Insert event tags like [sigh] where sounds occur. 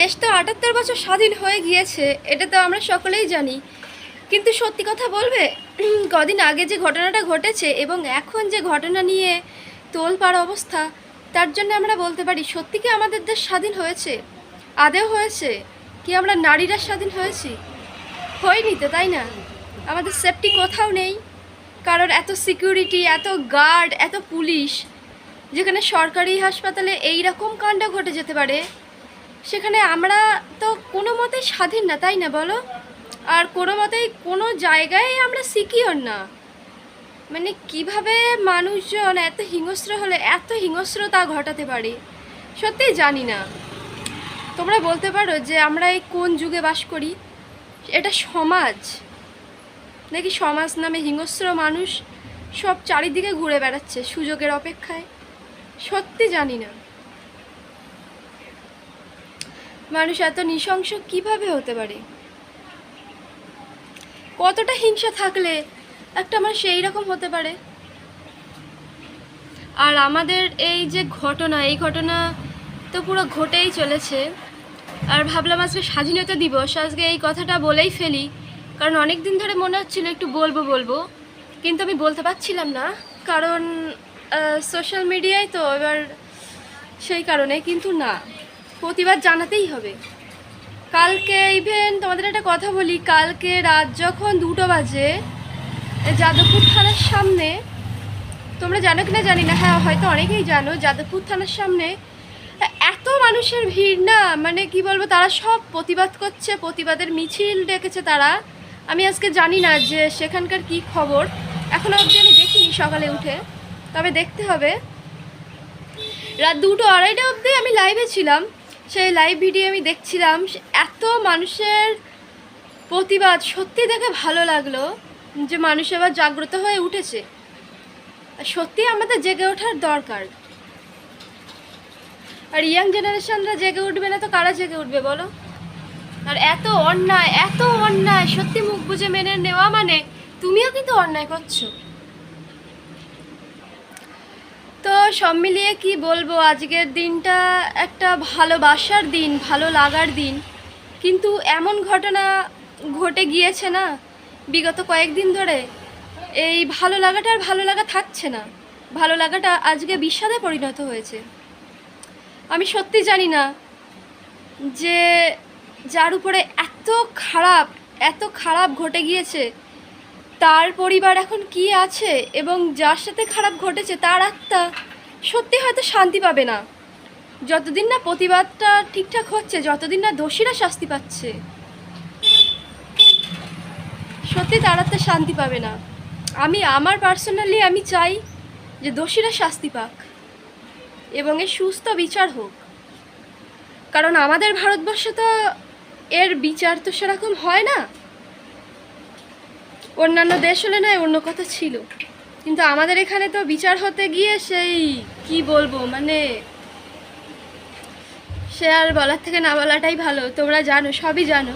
দেশ তো আটাত্তর বছর স্বাধীন হয়ে গিয়েছে, এটা তো আমরা সকলেই জানি। কিন্তু সত্যি কথা বলবে, [clears throat] কদিন আগে যে ঘটনাটা ঘটেছে এবং এখন যে ঘটনা নিয়ে তোলপাড় অবস্থা, তার জন্য আমরা বলতে পারি, সত্যি কি আমাদের দেশ স্বাধীন হয়েছে? আদেও হয়েছে? কি আমরা নারীরা স্বাধীন হয়েছি? হয়নি তো, তাই না? আমাদের সেফটি কোথাও নেই। কারণ এত সিকিউরিটি এত গার্ড এত পুলিশ, যেখানে সরকারি হাসপাতালে এই রকম কাণ্ড ঘটে যেতে পারে সেখানে আমরা তো কোনো মতেই স্বাধীন না, তাই না বলো? আর কোনো মতেই কোনো জায়গায় আমরা সিকিওর না। মানে কীভাবে মানুষজন এত হিংস্র হলে, এত হিংস্রতা ঘটাতে পারে? সত্যিই জানি না। তোমরা বলতে পারো যে আমরা এই কোন যুগে বাস করি? এটা সমাজ। নাকি সমাজ নামে হিংস্র মানুষ সব চারিদিকে ঘুরে বেড়াচ্ছে সুযোগের অপেক্ষায়? সত্যি জানি না। মানুষ এত নৃশংস কীভাবে হতে পারে? কতটা হিংসা থাকলে একটা আমার সেই রকম হতে পারে? আর আমাদের এই যে ঘটনা, এই ঘটনা তো পুরো ঘটেই চলেছে। আর ভাবলাম আজকে স্বাধীনতা দিবস, আজকে এই কথাটা বলেই ফেলি। কারণ অনেক দিন ধরে মনে হচ্ছিল একটু বলব বলব। কিন্তু আমি বলতে পারছিলাম না। কারণ সোশ্যাল মিডিয়ায় তো এবার সেই কারণে কিন্তু না। প্রতিবাদ জানাতেই হবে। কালকে ইভেন তোমাদের একটা কথা বলি, কালকে রাত যখন দুটো বাজে যাদবপুর থানার সামনে, তোমরা জানো কিনা জানি না হ্যাঁ হয়তো অনেকেই জানো, যাদবপুর থানার সামনে এত মানুষের ভিড় না মানে কি বলব, তারা সব প্রতিবাদ করছে, প্রতিবাদের মিছিল ডেকেছে তারা। আমি আজকে জানি না যে সেখানকার কি খবর। এখনও অবধি আমি দেখিনি সকালে উঠে, তবে দেখতে হবে। রাত দুটো আড়াইটা অবধি আমি লাইভে ছিলাম। সেই লাইভ ভিডিও আমি দেখছিলাম এত মানুষের প্রতিবাদ সত্যি দেখে ভালো লাগল যে মানুষ আবার জাগ্রত হয়ে উঠেছে। সত্যি আমাদের জেগে ওঠার দরকার। আর ইয়াং জেনারেশনরা জেগে উঠবে না তো কারা জেগে উঠবে বলো? আর এত অন্যায় এত অন্যায়, সত্যি মুখ বুঝে মেনে নেওয়া মানে তুমিও কিন্তু অন্যায় করছ। তো সব মিলিয়ে কি বলব, আজকের দিনটা একটা ভালোবাসার দিন, ভালো লাগার দিন। কিন্তু এমন ঘটনা ঘটে গিয়েছে না, বিগত কয়েকদিন ধরে, এই ভালো লাগাটা আর ভালো লাগা থাকছে না। ভালো লাগাটা আজকে বিষাদে পরিণত হয়েছে। আমি সত্যি জানি না যে যার উপরে এত খারাপ এত খারাপ ঘটে গিয়েছে তার পরিবার এখন কি আছে এবং যার সাথে খারাপ ঘটেছে তার আত্মা সত্যি হয়তো শান্তি পাবে না। যতদিন না প্রতিবাদটা ঠিকঠাক হচ্ছে, যতদিন না দোষীরা শাস্তি পাচ্ছে, সত্যি তার আত্মা শান্তি পাবে না। আমি, আমার পার্সোনালি আমি চাই যে দোষীরা শাস্তি পাক এবং এর সুস্থ বিচার হোক। কারণ আমাদের ভারতবর্ষে তো এর বিচার তো সেরকম হয় না। অন্যান্য দেশ হলে নয় অন্য কথা ছিল। কিন্তু আমাদের এখানে তো বিচার হতে গিয়ে সেই, কি বলব মানে সে আর বলার থেকে না বলাটাই ভালো। তোমরা জানো, সবই জানো।